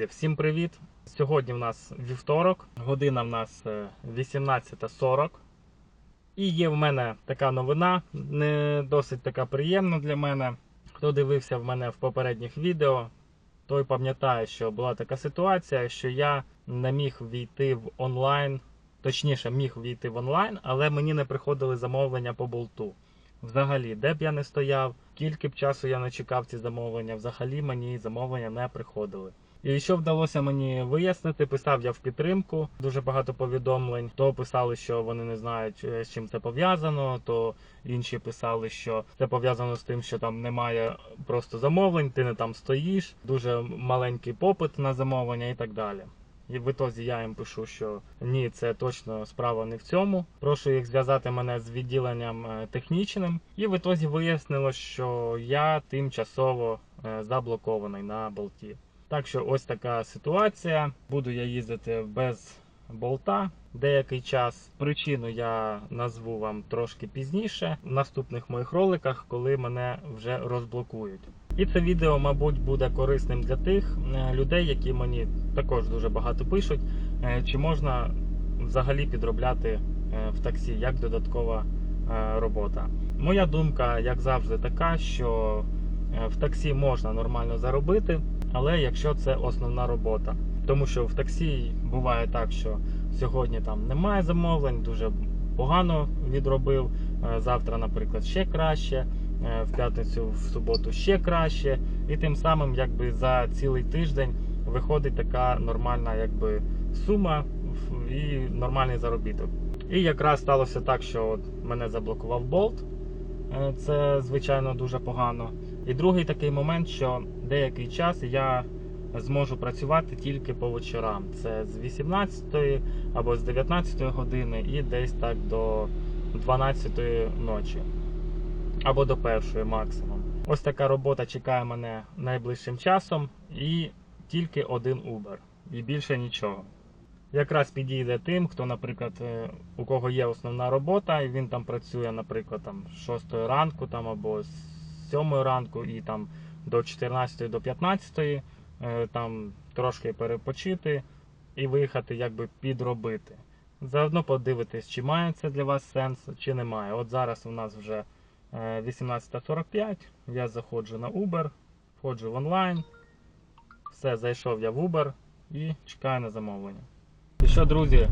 Друзі, всім привіт! Сьогодні в нас вівторок, година в нас е, 18.40. І є в мене така новина, не досить така приємна для мене. Хто дивився в мене в попередніх відео, той пам'ятає, що була така ситуація, що я не міг війти в онлайн, точніше, міг війти в онлайн, але мені не приходили замовлення по болту. Взагалі, де б я не стояв, скільки б часу я не чекав ці замовлення, взагалі мені замовлення не приходили. І що вдалося мені вияснити, писав я в підтримку дуже багато повідомлень. То писали, що вони не знають, е, з чим це пов'язано, то інші писали, що це пов'язано з тим, що там немає просто замовлень, ти не там стоїш, дуже маленький попит на замовлення і так далі. І в ітозі я їм пишу, що ні, це точно справа не в цьому. Прошу їх зв'язати мене з відділенням е, технічним. І в ітозі вияснилось, що я тимчасово е, заблокований на болті. Так що ось така ситуація. Буду я їздити без болта деякий час. Причину я назву вам трошки пізніше в наступних моїх роликах, коли мене вже розблокують. І це відео, мабуть, буде корисним для тих е, людей, які мені також дуже багато пишуть, е, чи можна взагалі підробляти е, в таксі як додаткова робота. Моя думка, як завжди, така, що в таксі можна нормально заробити, але якщо це основна робота. Тому що в таксі буває так, що сьогодні там немає замовлень, дуже погано відробив. е, Завтра, наприклад, ще краще, е, в п'ятницю, в суботу ще краще. І тим самим, якби за цілий тиждень виходить така нормальна якби, сума і нормальний заробіток. І якраз сталося так, що от мене заблокував болт. Е, Це звичайно дуже погано. І другий такий момент, що деякий час я зможу працювати тільки по вечорам. Це з 18 або з 19 години і десь так до 12 ночі. Або до першої максимум. Ось така робота чекає мене найближчим часом і тільки один Uber. І більше нічого. Якраз підійде тим, хто, наприклад, е, у кого є основна робота, і він там працює, наприклад, там з 6 ранку там, або з 7 ранку і там до 14 до 15, е, там трошки перепочити і виїхати, якби підробити. Заодно подивитись, чи має це для вас сенс, чи немає. От зараз у нас вже е, 18.45, я заходжу на Uber, входжу в онлайн, все, зайшов я в Uber і чекаю на замовлення. Що, друзі,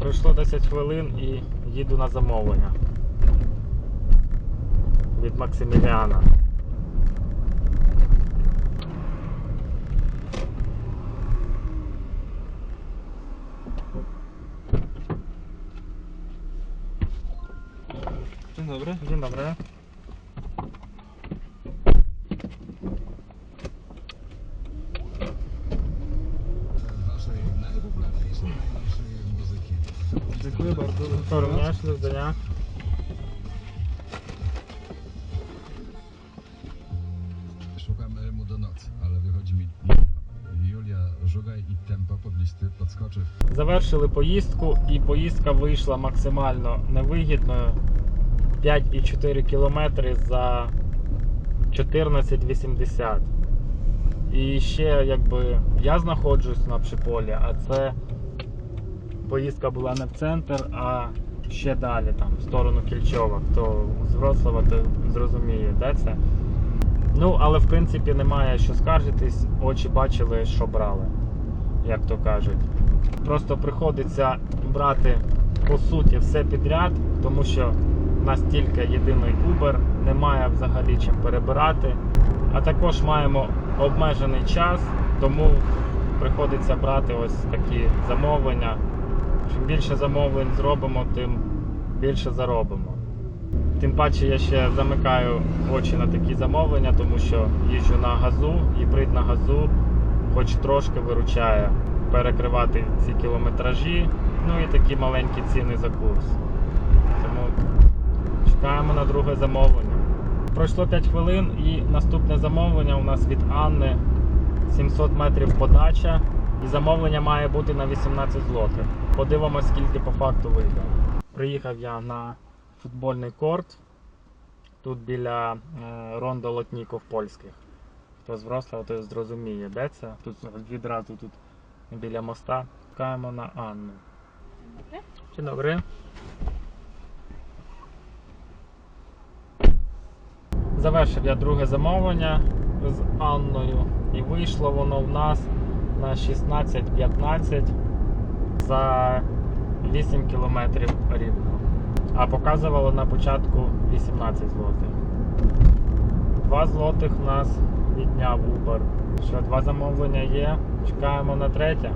пройшло 10 хвилин і їду на замовлення від Максиміліана. Dzień dobry. Dzień dobry. Szukam rymu do nocy, ale wychodzi mi Julia Żugaj i tempo poblisty podskoczy. Завершили поїздку і поїздка вийшла максимально невигідною. 5,4 кілометри за 14,80. І ще якби я знаходжусь на Пшиполі, а це поїздка була не в центр, а ще далі, там, в сторону Кільчова. Хто з Вроцлава, то зрозуміє, де це. Ну, але в принципі немає що скаржитись, очі бачили, що брали, як то кажуть. Просто приходиться брати по суті все підряд, тому що в нас тільки єдиний Uber, немає взагалі чим перебирати. А також маємо обмежений час, тому приходиться брати ось такі замовлення. Чим більше замовлень зробимо, тим більше заробимо. Тим паче я ще замикаю очі на такі замовлення, тому що їжджу на газу, гібрид на газу, хоч трошки виручає перекривати ці кілометражі, ну і такі маленькі ціни за курс. Тому чекаємо на друге замовлення. Пройшло 5 хвилин і наступне замовлення у нас від Анни 700 метрів подача. І замовлення має бути на 18 злотих. Подивимось, скільки по факту вийде. Приїхав я на футбольний корт. Тут біля е, Рондо Лотніков польських. Хто з Вроцлава, той зрозуміє, де це. Тут відразу тут біля моста. Чекаємо на Анну. Dzień dobry. Завершив я друге замовлення з Анною і вийшло воно в нас на 16-15 за 8 кілометрів рівно. А показувало на початку 18 злотих. 2 злотих нас відняв Uber. Що, два замовлення є. Чекаємо на третє.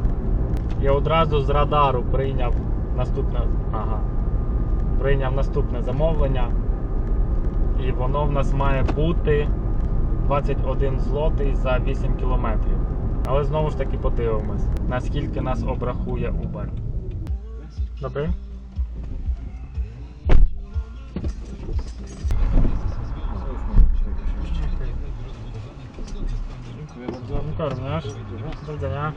І одразу з радару прийняв наступне. Ага. Прийняв наступне замовлення. І воно в нас має бути 21 злотий за 8 кілометрів. Але знову ж таки подивимось, наскільки нас обрахує Uber. Добре? No, również. Do.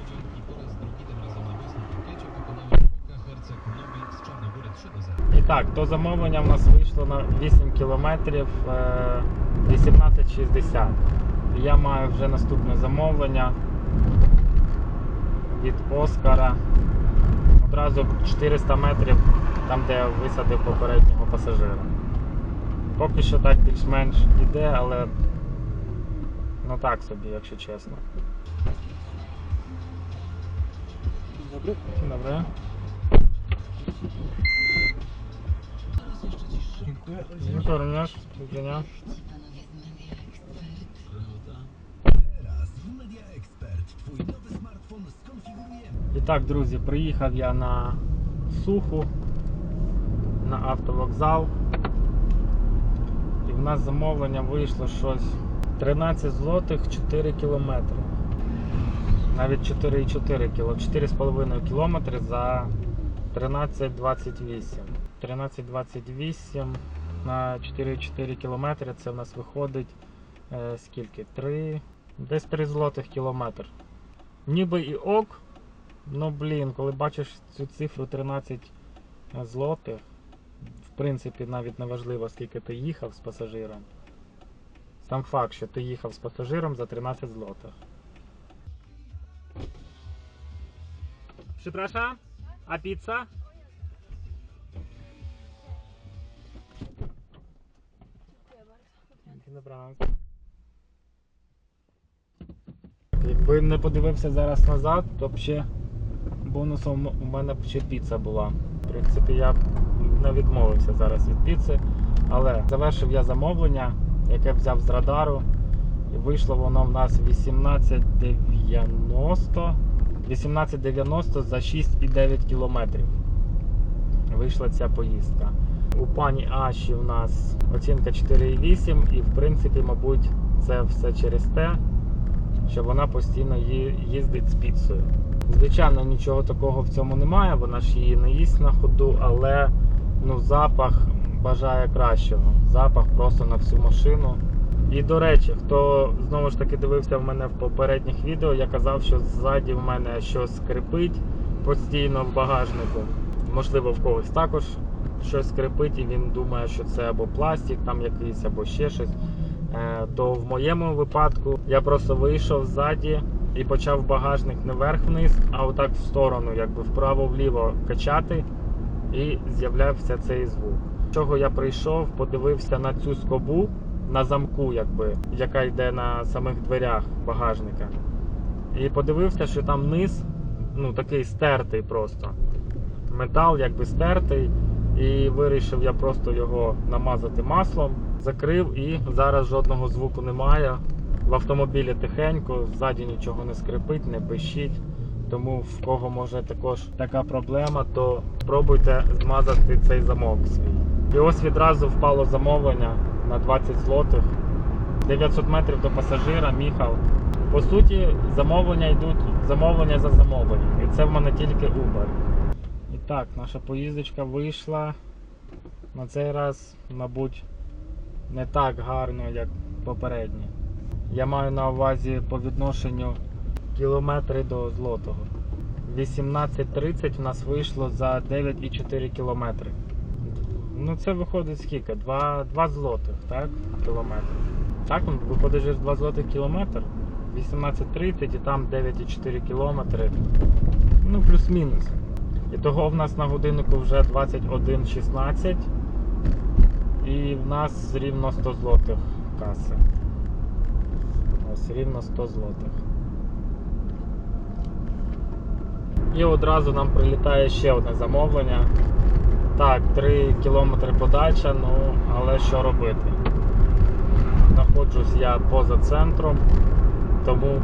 І так, то замовлення в нас вийшло на 8 кілометрів е, 18,60. І Я маю вже наступне замовлення від Оскара. Одразу 400 метрів там, де я висадив попереднього пасажира. Поки що так більш-менш іде, але ну так собі, якщо чесно. Dzień dobry. Dziękuję. Dziękuję również. Do widzenia. І так, друзі, приїхав я на суху, на автовокзал. І в нас замовлення вийшло щось 13 злотих 4 кілометри. Навіть 4,4 кіло, 4,5 кілометри за 13,28. 13,28 на 4,4 кілометри це в нас виходить е, скільки? 3, десь 3 злотих кілометр. Ніби і ок, Ну блін, коли бачиш цю цифру 13 злотих, в принципі, навіть не важливо, скільки ти їхав з пасажиром. Сам факт, що ти їхав з пасажиром за 13 злотих. Przepraszam? A pizza? Dzięki. Якби не подивився зараз назад, то б ще бонусом у мене б ще піца була. В принципі, я не відмовився зараз від піци. Але завершив я замовлення, яке взяв з радару. І вийшло воно в нас 1890. 1890 за 6,9 кілометрів. Вийшла ця поїздка. У пані Аші у нас оцінка 4,8 і в принципі, мабуть, це все через те, що вона постійно їздить з піцею. Звичайно, нічого такого в цьому немає, вона ж її не їсть на ходу, але ну, запах бажає кращого. Запах просто на всю машину. І до речі, хто знову ж таки дивився в мене в попередніх відео, я казав, що ззаді в мене щось скрипить постійно в багажнику. Можливо, в когось також щось скрипить, і він думає, що це або пластик там якийсь, або ще щось. Е, то в моєму випадку я просто вийшов ззаді і почав багажник не вверх-вниз, а отак в сторону, якби вправо-вліво качати, і з'являвся цей звук. З Чого я прийшов, подивився на цю скобу на замку, якби, яка йде на самих дверях багажника. І подивився, що там низ ну, такий стертий просто. Метал якби стертий. І вирішив я просто його намазати маслом, закрив і зараз жодного звуку немає. В автомобілі тихенько, ззаді нічого не скрипить, не пищить. Тому в кого може також така проблема, то спробуйте змазати цей замок свій. І ось відразу впало замовлення на 20 злотих. 900 метрів до пасажира, міхав. По суті, замовлення йдуть замовлення за замовленням. І це в мене тільки Uber. І так, наша поїздочка вийшла. На цей раз, мабуть, не так гарно, як попередні. Я маю на увазі по відношенню кілометри до злотого. 18.30 в нас вийшло за 9,4 кілометри. Ну це виходить скільки? 2, 2 злотих, так? Кілометр. Так, ну, виходить же 2 злотих кілометр. 18.30 і там 9,4 кілометри. Ну, плюс-мінус. І того в нас на годиннику вже 21.16. І в нас рівно 100 злотих каси. Ось рівно 100 злотих. І одразу нам прилітає ще одне замовлення. Так, 3 кілометри подача, ну але що робити? Знаходжусь я поза центром, тому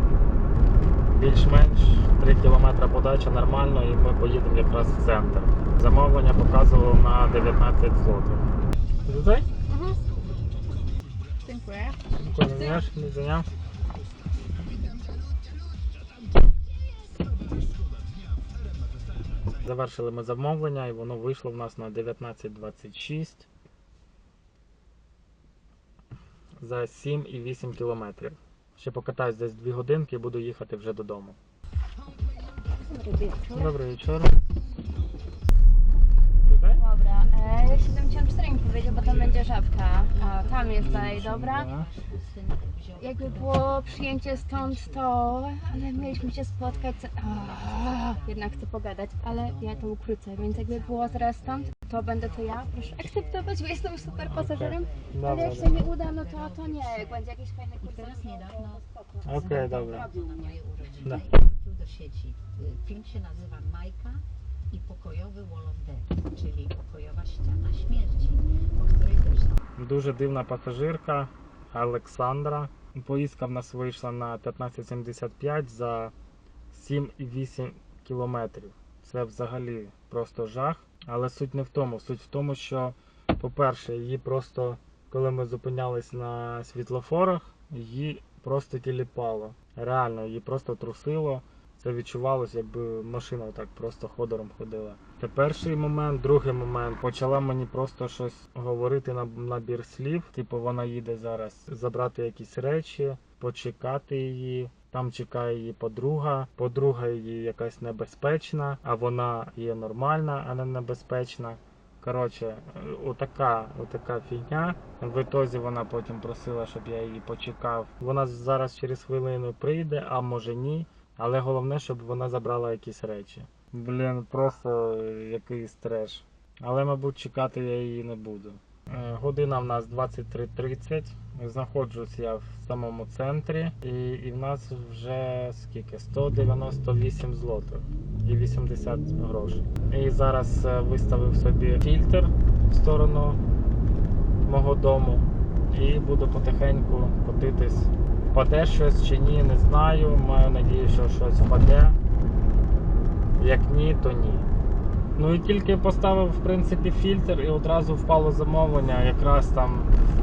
більш-менш 3 кілометри подача нормально і ми поїдемо якраз в центр. Замовлення показувало на 19 злотих. Mhm. Dziękuję. Розумієш, не зайняв? Завершили ми замовлення і воно вийшло в нас на 19.26 за 7,8 кілометрів. Ще покатаюсь десь 2 годинки і буду їхати вже додому. Добрий вечір. 74 mi powiedział, bo tam będzie żabka. A tam jest dalej, dobra? Jakby było przyjęcie stąd, to... Ale mieliśmy się spotkać... A, jednak chcę pogadać, ale ja to ukrócę, więc jakby było teraz stąd, to będę to ja. Proszę akceptować, bo jestem super pasażerem. Ale Dobra, jak się nie uda, no to, to nie. Jak będzie jakiś fajny kurs, Teraz niedawno spoko. Okej, dobra. na moje urodziny Da. i wrócił do sieci. Film się nazywa Majka i pokojowy Wall of Death, czyli pokojowa ściana śmierci, o której zresztą Дуже дивна пасажирка Олександра. Поїздка в нас вийшла на 1575 за 7,8 кілометрів. Це взагалі просто жах. Але суть не в тому. Суть в тому, що, по-перше, її просто, коли ми зупинялись на світлофорах, її просто тіліпало. Реально, її просто трусило. Це відчувалося, якби машина так просто ходором ходила. Це перший момент. Другий момент почала мені просто щось говорити на набір слів. Типу, вона їде зараз забрати якісь речі, почекати її. Там чекає її подруга. Подруга її якась небезпечна, а вона є нормальна, а не небезпечна. Коротше, отака, отака фігня. В ітозі вона потім просила, щоб я її почекав. Вона зараз через хвилину прийде, а може ні. Але головне, щоб вона забрала якісь речі. Блін, просто е, якийсь треш. Але, мабуть, чекати я її не буду. Е, Година в нас 23.30. Знаходжусь я в самому центрі, і, і в нас вже скільки? 198 злотих і 80 грошей. І зараз е, виставив собі фільтр в сторону мого дому і буду потихеньку котитись. Впаде щось чи ні, не знаю. Маю надію, що щось впаде. Як ні, то ні. Ну і тільки поставив в принципі фільтр і одразу впало замовлення якраз там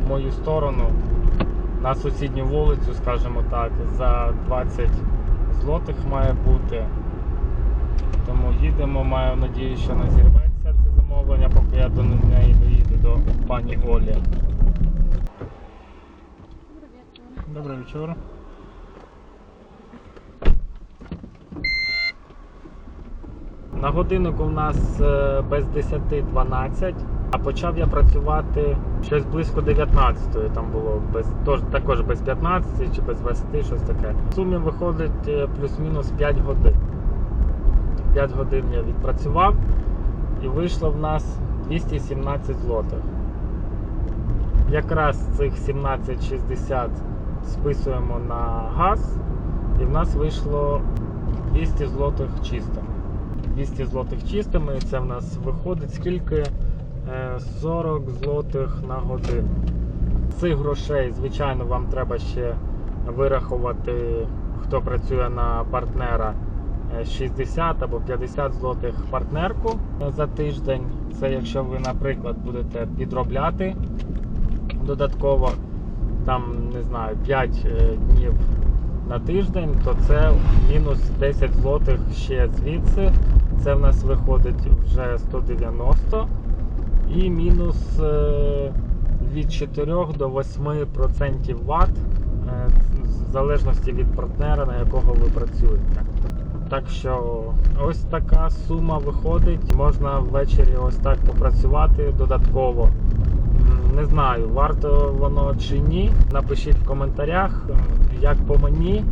в мою сторону на сусідню вулицю, скажімо так, за 20 злотих має бути. Тому їдемо, маю надію, що не зірветься це замовлення, поки я до неї доїду до пані Олі. Добрий вечір. На годиннику в нас е, без 10-12, а почав я працювати щось близько 19 там було, без, тож, також без 15 чи без 20, щось таке. В сумі виходить е, плюс-мінус 5 годин. 5 годин я відпрацював і вийшло в нас 217 злотих. Якраз цих 17,60 списуємо на газ, і в нас вийшло 200 злотих чисто. 200 злотих чистими, і це в нас виходить скільки? Е, 40 злотих на годину. Цих грошей, звичайно, вам треба ще вирахувати, хто працює на партнера е, 60 або 50 злотих партнерку за тиждень. Це якщо ви, наприклад, будете підробляти додатково там, не знаю, 5 е, днів на тиждень, то це мінус 10 злотих ще звідси. Це в нас виходить вже 190 і мінус е, від 4 до 8% ватт, е, в залежності від партнера, на якого ви працюєте. Так що ось така сума виходить. Можна ввечері ось так попрацювати додатково. Не знаю, варто воно чи ні. Напишіть в коментарях, як по мені.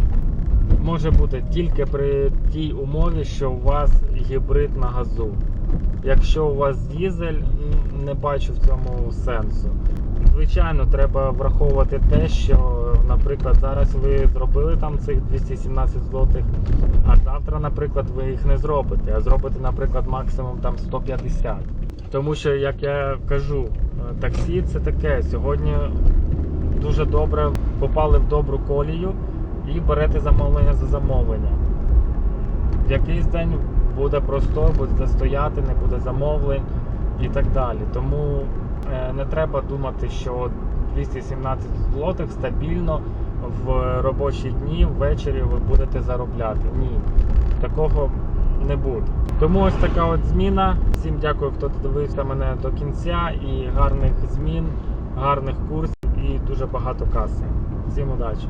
може бути тільки при тій умові, що у вас гібрид на газу. Якщо у вас дізель, не бачу в цьому сенсу. Звичайно, треба враховувати те, що, наприклад, зараз ви зробили там цих 217 злотих, а завтра, наприклад, ви їх не зробите, а зробите, наприклад, максимум там 150. Тому що, як я кажу, е, таксі це таке. Сьогодні дуже добре попали в добру колію і берете замовлення за замовлення. В якийсь день буде просто, буде стояти, не буде замовлень і так далі. Тому е, не треба думати, що 217 злотих стабільно в робочі дні ввечері ви будете заробляти. Ні, такого не буде. Тому ось така от зміна. Всім дякую, хто додивився мене до кінця. І гарних змін, гарних курсів і дуже багато каси. Всім удачі!